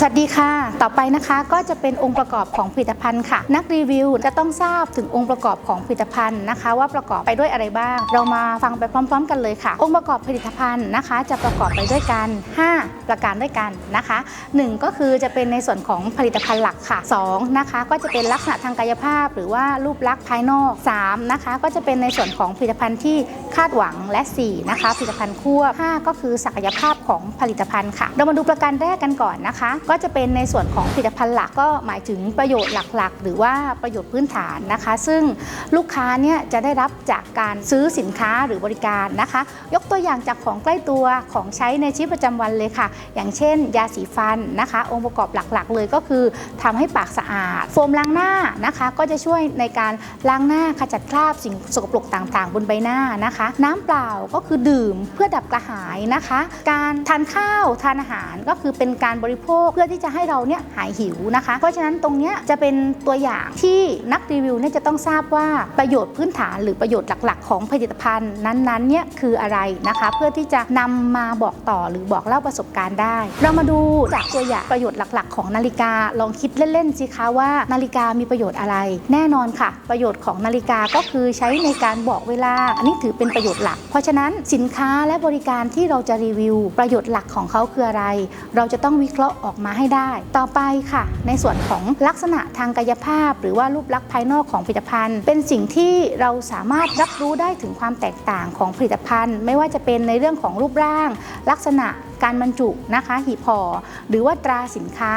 สวัสดีค่ะ ต่อไปนะคะก็จะเป็นองค์ประกอบของผลิตภัณฑ์ค่ะ นักรีวิวจะต้องทราบถึงองค์ประกอบของผลิตภัณฑ์นะคะ ว่าประกอบไปด้วยอะไรบ้าง เรามาฟังไปพร้อม ๆ กันเลยค่ะ องค์ประกอบผลิตภัณฑ์นะคะ จะประกอบไปด้วยกัน 5 ประการด้วยกันนะคะ 1 ก็คือจะเป็นในส่วนของผลิตภัณฑ์หลักค่ะ 2 นะคะ ก็จะเป็นลักษณะทางกายภาพ หรือว่ารูปลักษณ์ภายนอก 3 นะคะ ก็จะเป็นในส่วนของผลิตภัณฑ์ที่คาดหวังและ 4 นะคะ ผลิตภัณฑ์ควบ5ก็คือศักยภาพของผลิตภัณฑ์ค่ะ เรามาดูประการแรกกันก่อนนะคะก็จะเป็นในส่วนของผลิตภัณฑ์หลักก็หมายถึงประโยชน์หลักๆ หรือว่าประโยชน์พื้นฐานนะคะ ซึ่งลูกค้าเนี่ยจะได้รับจากการซื้อสินค้าหรือบริการนะคะ ยกตัวอย่างจากของใกล้ตัวของใช้ในชีวิตประจำวันเลยค่ะ อย่างเช่น ยาสีฟันนะคะ องค์ประกอบหลักๆ เลยก็คือทำให้ปากสะอาด โฟมล้างหน้านะคะ ก็จะช่วยในการล้างหน้าขจัดคราบสิ่งสกปรกต่างๆ บนใบหน้านะคะ น้ำเปล่าก็คือดื่มเพื่อดับกระหายนะคะ การทานข้าวทานอาหารก็คือเป็นการบริโภคพื่อที่จะให้เราเนี่ยหายหิวนะคะ เพราะฉะนั้นตรงเนี้ยจะเป็นตัวอย่างที่นักรีวิวเนี่ยจะต้องทราบว่าประโยชน์พื้นฐานหรือประโยชน์หลัก ๆ ของผลิตภัณฑ์นั้นๆเนี่ยคืออะไรนะคะ เพื่อที่จะนำมาบอกต่อหรือบอกเล่าประสบการณ์ได้ เรามาดูจากตัวอย่างประโยชน์หลัก ๆ ของนาฬิกาลองคิดเล่นๆสิคะว่านาฬิกามีประโยชน์อะไร แน่นอนค่ะ ประโยชน์ของนาฬิกาก็คือใช้ในการบอกเวลา อันนี้ถือเป็นประโยชน์หลัก เพราะฉะนั้นสินค้าและบริการที่เราจะรีวิว ประโยชน์หลักของเขาคืออะไร เราจะต้องวิเคราะห์ออกมาให้ได้ ต่อไปค่ะ ในส่วนของลักษณะทางกายภาพ หรือว่ารูปลักษณ์ภายนอกของผลิตภัณฑ์ เป็นสิ่งที่เราสามารถรับรู้ได้ถึงความแตกต่างของผลิตภัณฑ์ ไม่ว่าจะเป็นในเรื่องของรูปร่าง ลักษณะการบรรจุนะคะหีบห่อหรือว่าตราสินค้า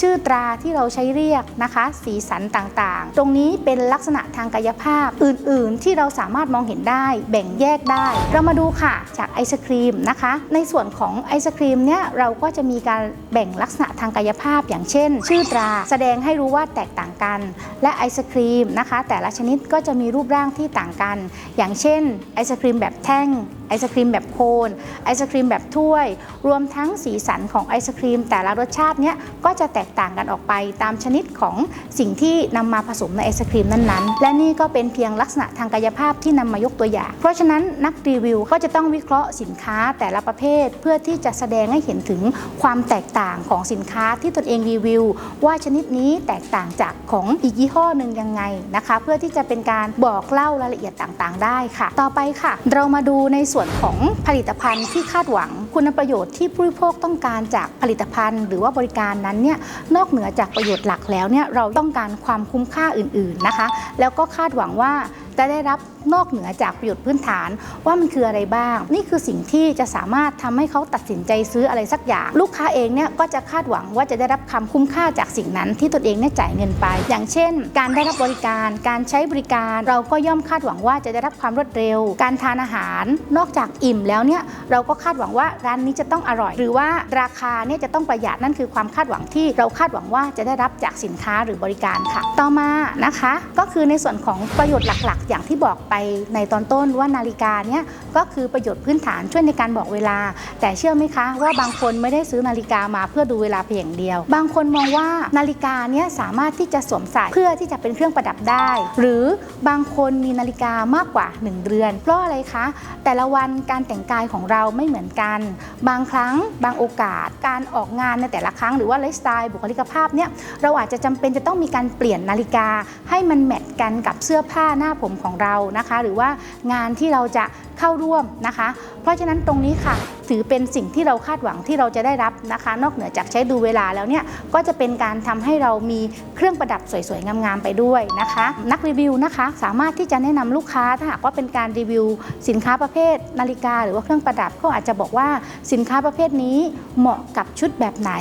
ชื่อตราที่เราใช้เรียกนะคะ สีสันต่างๆ ตรงนี้เป็นลักษณะทางกายภาพอื่น ๆ ที่เราสามารถมองเห็นได้ แบ่งแยกได้ เรามาดูค่ะจากไอศครีมนะคะ ในส่วนของไอศครีมเนี่ยเราก็จะมีการแบ่งลักษณะทางกายภาพอย่างเช่น ชื่อตราแสดงให้รู้ว่าแตกต่างกัน และไอศครีมนะคะ แต่ละชนิดก็จะมีรูปร่างที่ต่างกัน อย่างเช่นไอศครีมแบบแท่ง ไอศครีมแบบโคนไอศครีมแบบถ้วย รวมทั้งสีสันของไอศครีม แต่ละรสชาติเนี้ยก็จะแตกต่างกันออกไปตามชนิดของสิ่งที่นำมาผสมในไอศครีมนั้นๆ และนี่ก็เป็นเพียงลักษณะทางกายภาพที่นำมายกตัวอย่าง เพราะฉะนั้นนักรีวิวก็จะต้องวิเคราะห์สินค้าแต่ละประเภท เพื่อที่จะแสดงให้เห็นถึงความแตกต่างของสินค้าที่ตนเองรีวิว ว่าชนิดนี้แตกต่างจากของอีกยี่ห้อหนึ่งยังไงนะคะ เพื่อที่จะเป็นการบอกเล่ารายละเอียดต่างๆ ได้ค่ะ ต่อไปค่ะ เรามาดูในส่วนของผลิตภัณฑ์ที่คาดหวังคุณประโยชน์ที่ผู้บริโภคต้องการจากผลิตภัณฑ์ หรือว่าบริการนั้นเนี่ยนอกเหนือจากประโยชน์หลักแล้วเนี่ยเราต้องการความคุ้มค่าอื่น ๆนะคะ แล้วก็คาดหวังว่าจะได้รับนอกเหนือจากประโยชน์พื้นฐานว่ามันคืออะไรบ้าง นี่คือสิ่งที่จะสามารถทำให้เขาตัดสินใจซื้ออะไรสักอย่าง ลูกค้าเองเนี่ยก็จะคาดหวังว่าจะได้รับคำคุ้มค่าจากสิ่งนั้นที่ตนเองเนี่ยจ่ายเงินไป อย่างเช่น การได้รับบริการ การใช้บริการ เราก็ย่อมคาดหวังว่าจะได้รับความรวดเร็ว การทานอาหาร นอกจากอิ่มแล้วเนี่ยเราก็คาดหวังว่าร้านนี้จะต้องอร่อย หรือว่าราคาเนี่ยจะต้องประหยัดนั่นคือความคาดหวังที่เราคาดหวังว่าจะได้รับจากสินค้าหรือบริการค่ะ ต่อมานะคะ ก็คือในส่วนของประโยชน์หลักๆ อย่างที่บอกไปในตอนต้นว่านาฬิกาเนี่ยก็คือประโยชน์พื้นฐานช่วยในการบอกเวลา แต่เชื่อไหมคะ ว่าบางคนไม่ได้ซื้อนาฬิกามาเพื่อดูเวลาเพียงเดียว บางคนมองว่านาฬิกาเนี่ยสามารถที่จะสวมใส่เพื่อที่จะเป็นเครื่องประดับได้ หรือบางคนมีนาฬิกามากกว่า 1เรือน เพราะอะไรคะ แต่ละวันการแต่งกายของเราไม่เหมือนกันบางครั้งบางโอกาสการออกงานในแต่ละครั้งหรือว่าไลฟ์สไตล์บุคลิกภาพเนี่ยเราอาจจะจำเป็นจะต้องมีการเปลี่ยนนาฬิกา ให้มันแมทกันกับเสื้อผ้าหน้าผมของเรานะคะ หรือว่างานที่เราจะ เข้าร่วมนะคะ เพราะฉะนั้นตรงนี้ค่ะ ถือเป็นสิ่งที่เราคาดหวังที่เราจะได้รับนะคะ นอกเหนือจากใช้ดูเวลาแล้วเนี่ยก็จะเป็นการทำให้เรามีเครื่องประดับสวยๆงามๆไปด้วยนะคะ นักรีวิวนะคะสามารถที่จะแนะนำลูกค้าถ้าหากว่าเป็นการรีวิว สินค้าประเภท นาฬิกา หรือว่าเครื่องประดับก็อาจจะบอกว่าสินค้าประเภทนี้เหมาะกับชุดแบบไหน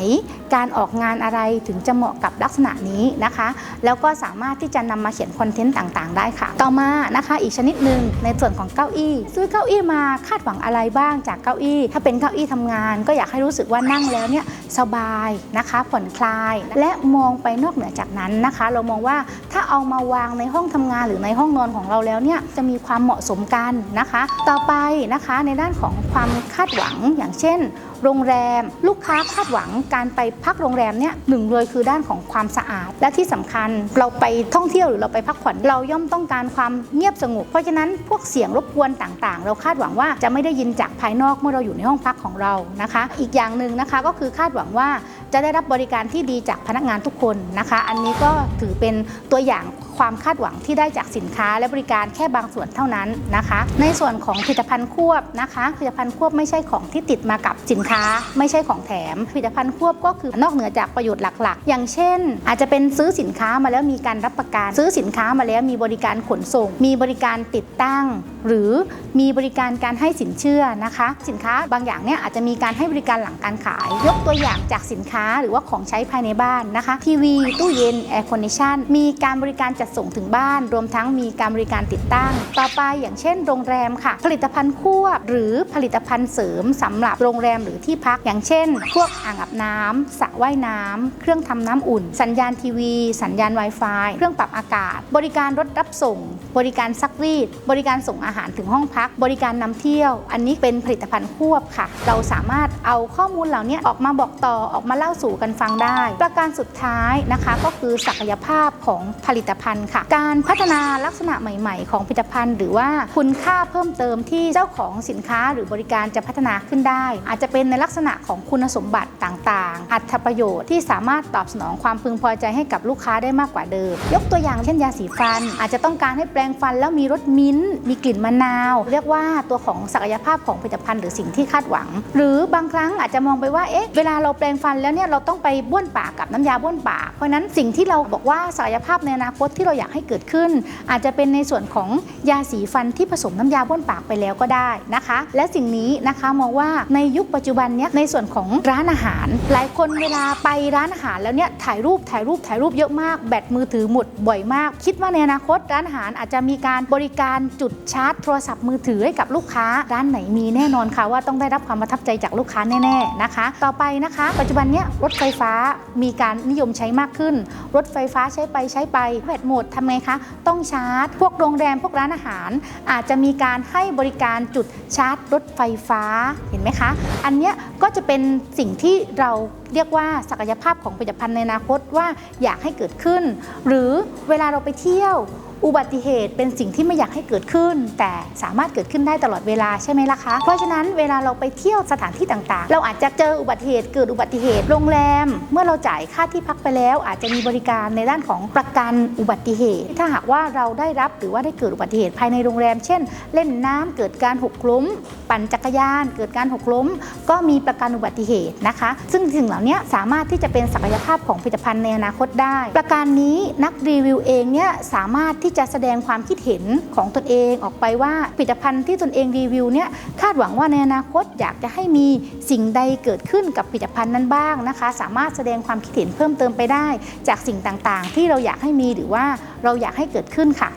การออกงานอะไรถึงจะเหมาะกับลักษณะนี้นะคะ แล้วก็สามารถที่จะนำมาเขียนคอนเทนต์ต่างๆ ได้ค่ะ ต่อมานะคะ อีกชนิดหนึ่งในส่วนของเก้าอี้ซื้อเก้าอี้มาคาดหวังอะไรบ้างจากเก้าอี้ ถ้าเป็นเก้าอี้ทำงาน ก็อยากให้รู้สึกว่านั่งแล้วเนี่ยสบายนะคะผ่อนคลาย และมองไปนอกเหนือจากนั้นนะคะ เรามองว่าถ้าเอามาวางในห้องทำงานหรือในห้องนอนของเราแล้วเนี่ยจะมีความเหมาะสมกันนะคะ ต่อไปนะคะในด้านของความคาดหวังอย่างเช่น โรงแรม ลูกค้าคาดหวังการไปพักโรงแรมเนี่ยหนึ่งเลยคือด้านของความสะอาด และที่สำคัญเราไปท่องเที่ยวหรือเราไปพักผ่อนเราย่อมต้องการความเงียบสงบเพราะฉะนั้นพวกเสียงรบกวนต่างๆ เราคาดหวังว่าจะไม่ได้ยินจากภายนอกเมื่อเราอยู่ในห้องพักของเรานะคะ อีกอย่างหนึ่งนะคะก็คือคาดหวังว่า จะได้รับบริการที่ดีจากพนักงานทุกคนนะคะ อันนี้ก็ถือเป็นตัวอย่างความคาดหวังที่ได้จากสินค้าและบริการแค่บางส่วนเท่านั้นนะคะ ในส่วนของผลิตภัณฑ์ควบนะคะผลิตภัณฑ์ควบไม่ใช่ของที่ติดมากับสินค้า ไม่ใช่ของแถมผลิตภัณฑ์ควบก็คือนอกเหนือจากประโยชน์หลักๆ อย่างเช่น อาจจะเป็นซื้อสินค้ามาแล้วมีการรับประกัน ซื้อสินค้ามาแล้วมีบริการขนส่ง มีบริการติดตั้งหรือมีบริการการให้สินเชื่อนะคะ สินค้าบางอย่างเนี่ยอาจจะมีการให้บริการหลังการขาย ยกตัวอย่างจากสินค้าหรือว่าของใช้ภายในบ้านนะคะ ทีวี ตู้เย็นแอร์คอนดิชันมีการบริการจัดส่งถึงบ้าน รวมทั้งมีการบริการติดตั้ง ต่อไปอย่างเช่น โรงแรมค่ะ ผลิตภัณฑ์ควบหรือผลิตภัณฑ์เสริมสำหรับโรงแรมหรือที่พักอย่างเช่น พวกอ่างอาบน้ำสระว่ายน้ำเครื่องทำน้ำอุ่น สัญญาณทีวี สัญญาณ Wi-Fi เครื่องปรับอากาศ บริการรถรับส่ง บริการซักรีด บริการส่งอาาหารถึงห้องพัก บริการนำเที่ยว อันนี้เป็นผลิตภัณฑ์ควบค่ะ เราสามารถ เอาข้อมูลเหล่านี้ออกมาบอกต่อออกมาเล่าสู่กันฟังได้ ประการสุดท้ายนะคะก็คือศักยภาพของผลิตภัณฑ์ค่ะ การพัฒนาลักษณะใหม่ ๆ ของผลิตภัณฑ์ หรือว่าคุณค่าเพิ่มเติมที่เจ้าของสินค้าหรือบริการจะพัฒนาขึ้นได้ อาจจะเป็นในลักษณะของคุณสมบัติต่างๆ อัตประโยชน์ที่สามารถตอบสนองความพึงพอใจให้กับลูกค้าได้มากกว่าเดิม ยกตัวอย่างเช่นยาสีฟัน อาจจะต้องการให้แปรงฟันแล้วมีรสมิ้นท์มีกลิ่นมะนาว เรียกว่าตัวของศักยภาพของผลิตภัณฑ์ หรือสิ่งที่คาดหวัง หรือบางครั้งั้งอาจจะมองไปว่าเอ๊ะเวลาเราแปรงฟันแล้วเนี่ยเราต้องไปบ้วนปากกับน้ำยาบ้วนปาก เพราะฉะนั้นสิ่งที่เราบอกว่าศักยภาพในอนาคตที่เราอยากให้เกิดขึ้น อาจจะเป็นในส่วนของยาสีฟันที่ผสมน้ำยาบ้วนปากไปแล้วก็ได้นะคะ และสิ่งนี้นะคะมองว่าในยุคปัจจุบันเนี้ยในส่วนของร้านอาหาร หลายคนเวลาไปร้านอาหารแล้วเนี่ยถ่ายรูปถ่ายรูปถ่ายรูปเยอะมาก แบตมือถือหมดบ่อยมาก คิดว่าในอนาคตร้านอาหารอาจจะมีการบริการจุดชาร์จโทรศัพท์มือถือให้กับลูกค้า ร้านไหนมีแน่นอนค่ะว่าต้องได้รับความประทับใจจากลูกค้าแน่ๆนะคะ ต่อไปนะคะ ปัจจุบันเนี้ยรถไฟฟ้ามีการนิยมใช้มากขึ้น รถไฟฟ้าใช้ไปใช้ไปแบตหมดทำไงคะต้องชาร์จ พวกโรงแรมพวกร้านอาหาร อาจจะมีการให้บริการจุดชาร์จรถไฟฟ้าเห็นไหมคะ อันเนี้ยก็จะเป็นสิ่งที่เราเรียกว่าศักยภาพของผลิตภัณฑ์ในอนาคตว่าอยากให้เกิดขึ้น หรือเวลาเราไปเที่ยว อุบัติเหตุเป็นสิ่งที่ไม่อยากให้เกิดขึ้น แต่สามารถเกิดขึ้นได้ตลอดเวลาใช่ไหมล่ะคะ เพราะฉะนั้นเวลาเราไปเที่ยวสถานที่ต่างๆ เราอาจจะเจออุบัติเหตุเกิดอุบัติเหตุโรงแรม เมื่อเราจ่ายค่าที่พักไปแล้ว อาจจะมีบริการในด้านของประกันอุบัติเหตุ ถ้าหากว่าเราได้รับหรือว่าได้เกิดอุบัติเหตุภายในโรงแรม เช่น เล่นน้ำเกิดการหกล้ม ปั่นจักรยาน เกิดการหกล้ม ก็มีประกันอุบัติเหตุนะคะ ซึ่งสิ่งเหล่านี้สามารถที่จะเป็นศักยภาพของผลิตภัณฑ์ในอนาคตได้ ประการนี้นักรีวิวเองเนี่ยสามารถที่ที่จะแสดงความคิดเห็นของตนเองออกไปว่าผลิตภัณฑ์ที่ตนเองรีวิวเนี่ยคาดหวังว่าในอนาคตอยากจะให้มีสิ่งใดเกิดขึ้นกับผลิตภัณฑ์นั้นบ้างนะคะ สามารถแสดงความคิดเห็นเพิ่มเติมไปได้ จากสิ่งต่างๆ ที่เราอยากให้มีหรือว่าเราอยากให้เกิดขึ้นค่ะ